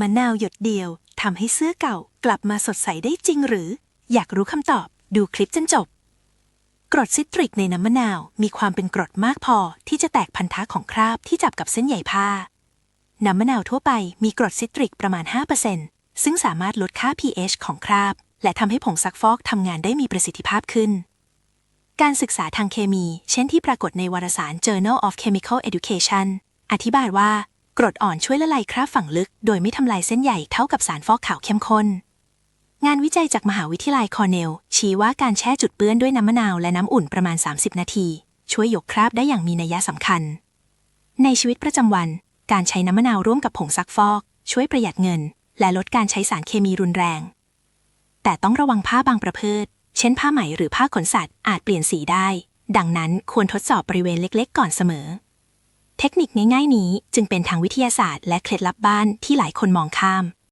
มะนาวหยดเดียวทำให้เสื้อเก่ากลับมาสดใสได้จริงหรือ อยากรู้คำตอบดูคลิปจนจบ กรดซิตริกในน้ำมะนาวมีความเป็นกรดมากพอที่จะแตกพันธะของคราบที่จับกับเส้นใยผ้า น้ำมะนาวทั่วไปมีกรดซิตริกประมาณ 5%ซึ่งสามารถลดค่า pH ของคราบ และทำให้ผงซักฟอกทำงานได้มีประสิทธิภาพขึ้นการศึกษาทางเคมี เช่นที่ปรากฏในวารสาร Journal of Chemical Education อธิบายว่า กรดอ่อนช่วยละลายคราบฝังลึก โดยไม่ทำลายเส้นใยเท่ากับสารฟอกขาวเข้มข้น งานวิจัยจากมหาวิทยาลัยคอร์เนล ชี้ว่าการแช่จุดเปื้อนด้วยน้ำมะนาวและน้ำอุ่นประมาณ 30 นาที ช่วยยกคราบได้อย่างมีนัยสำคัญ ในชีวิตประจำวัน การใช้น้ำมะนาวร่วมกับผงซักฟอก ช่วยประหยัดเงิน และลดการใช้สารเคมีรุนแรง แต่ต้องระวังผ้าบางประเภท เช่นผ้าไหมหรือผ้าขนสัตว์อาจเปลี่ยนสีได้ ดังนั้นควรทดสอบบริเวณเล็ก ๆ ก่อนเสมอ เทคนิคง่ายๆนี้จึงเป็นทางวิทยาศาสตร์และเคล็ดลับบ้านที่หลายคนมองข้าม